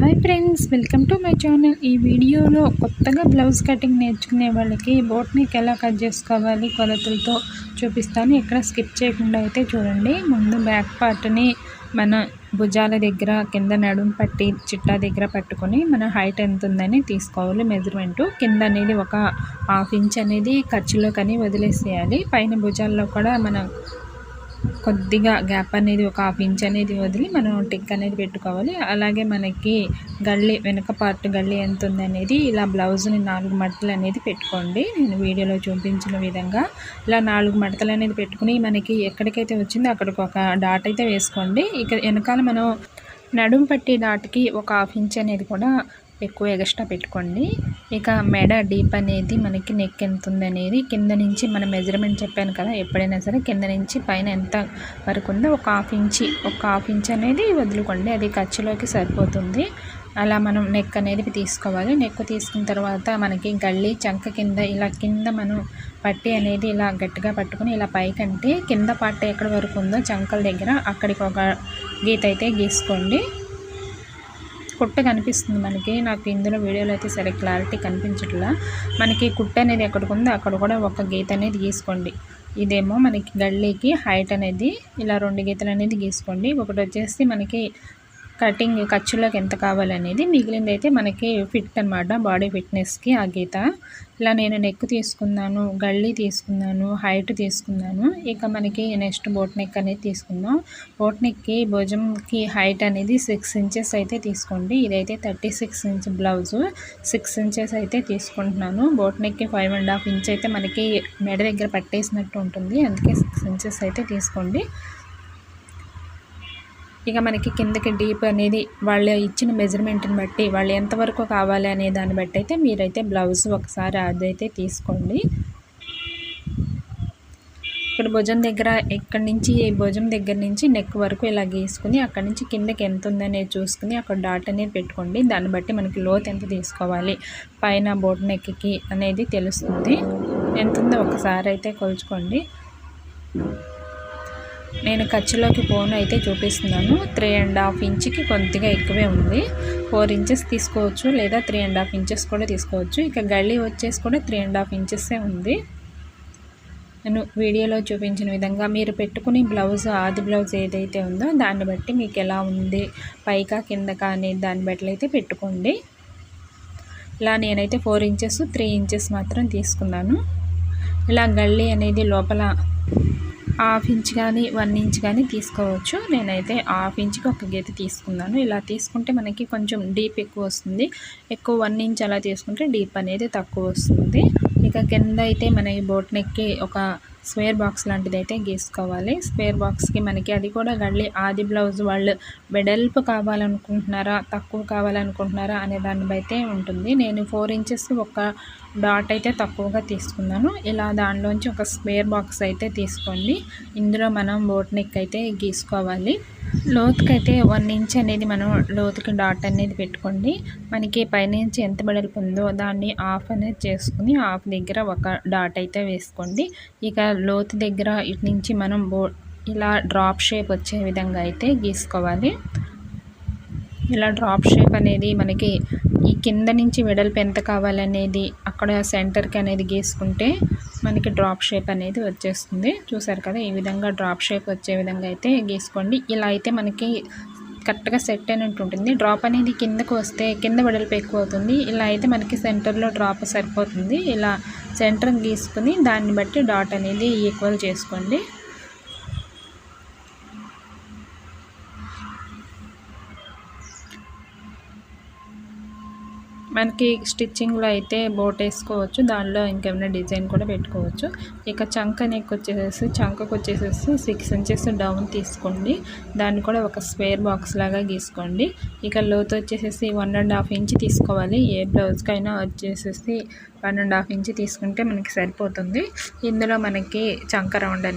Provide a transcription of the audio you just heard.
Hi friends welcome to my channel. ఈ వీడియోలో కొత్తగా బ్లౌజ్ కటింగ్ నేర్చుకునే వాళ్ళకి బోట్ ఎలా కట్ చేసుకోవాలి కొలతలతో చూపిస్తాను. ఇక్కడ స్కిప్ చేయకుండా అయితే చూడండి. ముందు బ్యాక్ పార్ట్ని మన భుజాల దగ్గర కింద నడుము పట్టి చిట్టా దగ్గర పట్టుకొని మన హైట్ ఎంత ఉందని తీసుకోవాలి మెజర్మెంటు. కింద అనేది ఒక హాఫ్ ఇంచ్ అనేది ఖర్చులో కానీ వదిలేసేయాలి. పైన భుజాల్లో కూడా మన కొద్దిగా గ్యాప్ అనేది ఒక హాఫ్ ఇంచ్ అనేది వదిలి మనం టిక్ అనేది పెట్టుకోవాలి. అలాగే మనకి గళ్ళి వెనక పార్ట్ గళ్ళి ఎంత ఉందనేది అనేది ఇలా బ్లౌజ్ని నాలుగు మడతలు అనేది పెట్టుకోండి. నేను వీడియోలో చూపించిన విధంగా ఇలా నాలుగు మడతలు అనేది పెట్టుకుని మనకి ఎక్కడికైతే వచ్చిందో అక్కడికి ఒక డాట్ అయితే వేసుకోండి. ఇక వెనకాల మనం నడుము పట్టి డాట్కి ఒక హాఫ్ ఇంచ్ అనేది కూడా ఎక్కువ ఎగస్ట్రా పెట్టుకోండి. ఇక మెడ డీప్ అనేది మనకి నెక్ ఎంత ఉందనేది కింద నుంచి మన మెజర్మెంట్ చెప్పాను కదా ఎప్పుడైనా సరే కింద నుంచి పైన ఎంత వరకు ఉందో ఒక హాఫ్ ఇంచి ఒక హాఫ్ ఇంచ్ అనేది వదులుకోండి. అది ఖర్చులోకి సరిపోతుంది. అలా మనం నెక్ అనేది తీసుకోవాలి. నెక్ తీసుకున్న తర్వాత మనకి గళ్ళీ చంక కింద ఇలా కింద మనం పట్టి అనేది ఇలా గట్టిగా పట్టుకుని ఇలా పైకంటే కింద పట్ట ఎక్కడ వరకు ఉందో చంకల దగ్గర అక్కడికి ఒక గీత అయితే గీసుకోండి. కుట్ట కనిపిస్తుంది మనకి. నాకు ఇందులో వీడియోలో అయితే సరే క్లారిటీ కనిపించట్లా. మనకి కుట్ట అనేది ఎక్కడికి ఉందో అక్కడ కూడా ఒక గీత అనేది గీసుకోండి. ఇదేమో మనకి గళ్ళీకి హైట్ అనేది ఇలా రెండు గీతలు అనేది గీసుకోండి. ఒకటి వచ్చేసి మనకి కటింగ్ ఖర్చులోకి ఎంత కావాలనేది మిగిలింది అయితే మనకి ఫిట్ అనమాట బాడీ ఫిట్నెస్కి ఆ గీత. ఇలా నేను నెక్ తీసుకున్నాను గళ్ళీ తీసుకున్నాను హైట్ తీసుకున్నాను. ఇక మనకి నెక్స్ట్ బోట్ నెక్ అనేది తీసుకుందాం. బోట్ నెక్కి భుజంకి హైట్ అనేది సిక్స్ ఇంచెస్ అయితే తీసుకోండి. ఇదైతే thirty six inch blouse six inches అయితే తీసుకుంటున్నాను. బోట్ నెక్కి ఫైవ్ అండ్ హాఫ్ ఇంచ్ అయితే మనకి మెడ దగ్గర పట్టేసినట్టు ఉంటుంది. అందుకే సిక్స్ ఇంచెస్ అయితే తీసుకోండి. ఇక మనకి కిందకి డీప్ అనేది వాళ్ళు ఇచ్చిన మెజర్మెంట్ని బట్టి వాళ్ళు ఎంతవరకు కావాలి అనే దాన్ని బట్టి అయితే మీరైతే బ్లౌజ్ ఒకసారి అదైతే తీసుకోండి. ఇక్కడ భుజం దగ్గర ఇక్కడి నుంచి భుజం దగ్గర నుంచి నెక్ వరకు ఇలా గీసుకుని అక్కడి నుంచి కిందకి ఎంత ఉందనేది చూసుకుని అక్కడ డాట్ అనేది పెట్టుకోండి. దాన్ని బట్టి మనకి లోత్ ఎంత తీసుకోవాలి పైన బోట్ నెక్కి అనేది తెలుస్తుంది. ఎంత ఉందో ఒకసారి అయితే కొలుచుకోండి. నేను ఖర్చులోకి ఫోన్ అయితే చూపిస్తున్నాను. త్రీ అండ్ హాఫ్ ఇంచ్కి కొద్దిగా ఎక్కువే ఉంది. ఫోర్ ఇంచెస్ తీసుకోవచ్చు లేదా త్రీ అండ్ హాఫ్ ఇంచెస్ కూడా తీసుకోవచ్చు. ఇక గళ్ళీ వచ్చేసి కూడా త్రీ అండ్ హాఫ్ ఇంచెస్సే ఉంది. నేను వీడియోలో చూపించిన విధంగా మీరు పెట్టుకునే బ్లౌజ్ ఆది బ్లౌజ్ ఏదైతే ఉందో దాన్ని బట్టి మీకు ఎలా ఉంది పైకా కింద కానీ దాన్ని బట్టి అయితే పెట్టుకోండి. ఇలా నేనైతే ఫోర్ ఇంచెస్ త్రీ ఇంచెస్ మాత్రం తీసుకున్నాను. ఇలా గళ్ళీ అనేది లోపల హాఫ్ ఇంచ్ కానీ వన్ ఇంచ్ కానీ తీసుకోవచ్చు. నేనైతే హాఫ్ ఇంచ్కి ఒక గీత తీసుకున్నాను. ఇలా తీసుకుంటే మనకి కొంచెం డీప్ ఎక్కువ వస్తుంది. ఎక్కువ వన్ ఇంచ్ అలా తీసుకుంటే డీప్ అనేది తక్కువ వస్తుంది. ఇక కింద అయితే మన ఈ బోట్ నెక్కి ఒక స్క్వేర్ బాక్స్ లాంటిది అయితే గీసుకోవాలి. స్క్వేర్ బాక్స్కి మనకి అది కూడా గళ్ళి ఆది బ్లౌజ్ వాళ్ళు వెడల్పు కావాలనుకుంటున్నారా తక్కువ కావాలనుకుంటున్నారా అనే దాన్ని అయితే ఉంటుంది. నేను ఫోర్ ఇంచెస్ ఒక డాట్ అయితే తక్కువగా తీసుకున్నాను. ఇలా దానిలోంచి ఒక స్క్వేర్ బాక్స్ అయితే తీసుకోండి. ఇందులో మనం బోట్ నెక్ అయితే గీసుకోవాలి. లోతుకైతే వన్ ఇంచ్ అనేది మనం లోతుకి డాట్ అనేది పెట్టుకోండి. మనకి పైనుంచి ఎంత వెడల్పు ఉందో దాన్ని ఆఫ్ అనేది చేసుకుని ఆఫ్ దగ్గర ఒక డాట్ అయితే వేసుకోండి. ఇక లోతు దగ్గర ఇటు నుంచి మనం బో ఇలా డ్రాప్ షేప్ వచ్చే విధంగా అయితే గీసుకోవాలి. ఇలా డ్రాప్ షేప్ అనేది మనకి ఈ కింద నుంచి వెడల్పు ఎంత కావాలనేది అక్కడ సెంటర్కి అనేది గీసుకుంటే మనకి డ్రాప్ షేప్ అనేది వచ్చేస్తుంది. చూసారు కదా ఈ విధంగా డ్రాప్ షేప్ వచ్చే విధంగా అయితే గీసుకోండి. ఇలా అయితే మనకి కరెక్ట్గా సెట్ అయినట్టు ఉంటుంది. డ్రాప్ అనేది కిందకు వస్తే కింద వెడల్పు ఎక్కువ అవుతుంది ఇలా అయితే మనకి సెంటర్లో డ్రాప్ సరిపోతుంది. ఇలా సెంటర్ గీసుకుని దాన్ని బట్టి డాట్ అనేది ఈక్వల్ చేసుకోండి. మనకి స్టిచ్చింగ్లో అయితే బోట్ వేసుకోవచ్చు దానిలో ఇంకేమైనా డిజైన్ కూడా పెట్టుకోవచ్చు. ఇక చంక నెక్ వచ్చేసేసి చంకకు వచ్చేసేసి సిక్స్ ఇంచెస్ డౌన్ తీసుకోండి. దాన్ని కూడా ఒక స్క్వేర్ బాక్స్ లాగా గీసుకోండి. ఇక లోతు వచ్చేసేసి వన్ అండ్ హాఫ్ ఇంచ్ తీసుకోవాలి. ఏ బ్లౌజ్కైనా వచ్చేసేసి వన్ అండ్ హాఫ్ ఇంచ్ తీసుకుంటే మనకి సరిపోతుంది. ఇందులో మనకి చంక రౌండ్ అనేది